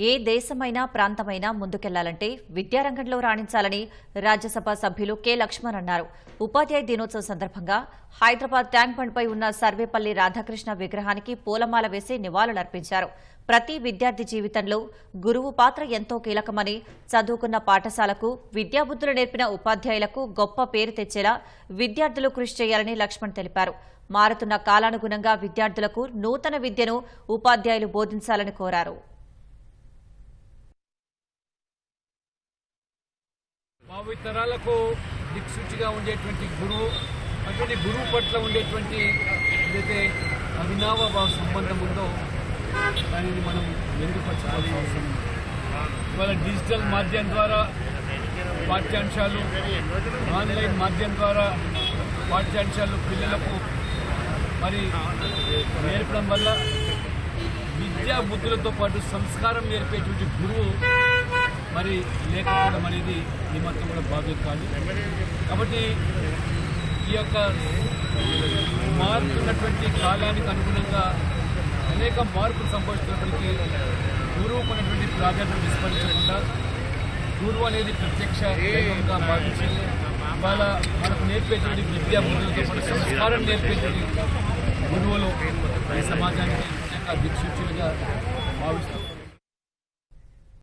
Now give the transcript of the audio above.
ఏ దేశమైనా ప్రాంతమైనా ముందుకెళ్ళాలంటే విద్యారంగంలో రాణించాలని రాజ్యసభ సభ్యులు కె. లక్ష్మణ్ అన్నారు. ఉపాధ్యాయ దినోత్సవం సందర్భంగా హైదరాబాద్ ట్యాంక్ బండ్పై ఉన్న సర్వేపల్లి రాధాకృష్ణ విగ్రహానికి పూలమాల వేసి నివాళులర్పించారు. ప్రతి విద్యార్థి జీవితంలో గురువు పాత్ర ఎంతో కీలకమని చదువుకున్న పాఠశాలకు విద్యాబుద్ధులు నేర్పిన ఉపాధ్యాయులకు గొప్ప పేరు తెచ్చేలా విద్యార్థులు కృషి చేయాలని లక్ష్మణ్ తెలిపారు. మారుతున్న కాలానుగుణంగా విద్యార్థులకు నూతన విద్యను ఉపాధ్యాయులు బోధించాలని కోరారు. భావితరాలకు దిక్సూచిగా ఉండేటువంటి గురువు అటువంటి గురువు పట్ల ఉండేటువంటి ఏదైతే అవినావ సంబంధం ఉందో దానిని మనం మెరుగుపరచాల్సిన అవసరం ఇవాళ డిజిటల్ మాధ్యమం ద్వారా పాఠ్యాంశాలు ఆన్లైన్ మాధ్యమం ద్వారా పాఠ్యాంశాలు పిల్లలకు మరి నేర్పడం వల్ల విద్యా బుద్ధులతో పాటు సంస్కారం నేర్పేటువంటి గురువు మరి లేకపోవడం అనేది ఈ మొత్తం కూడా బాధ్యత కాదు. కాబట్టి ఈ యొక్క మారుతున్నటువంటి కాలానికి అనుగుణంగా అనేక మార్పులు సంభవిస్తున్నప్పటికీ గురువుకు ఉన్నటువంటి ప్రాధాన్యత విస్మరించకుండా గురువు అనేది ప్రత్యక్ష దైవంగా భావించి ఇవాళ మనకు నేర్పేటువంటి విద్యా బుద్ధులతో పాటు సంస్కారం నేర్పేటువంటి గురువులు ఈ సమాజానికి నిజంగా దిక్సూచులుగా భావిస్తూ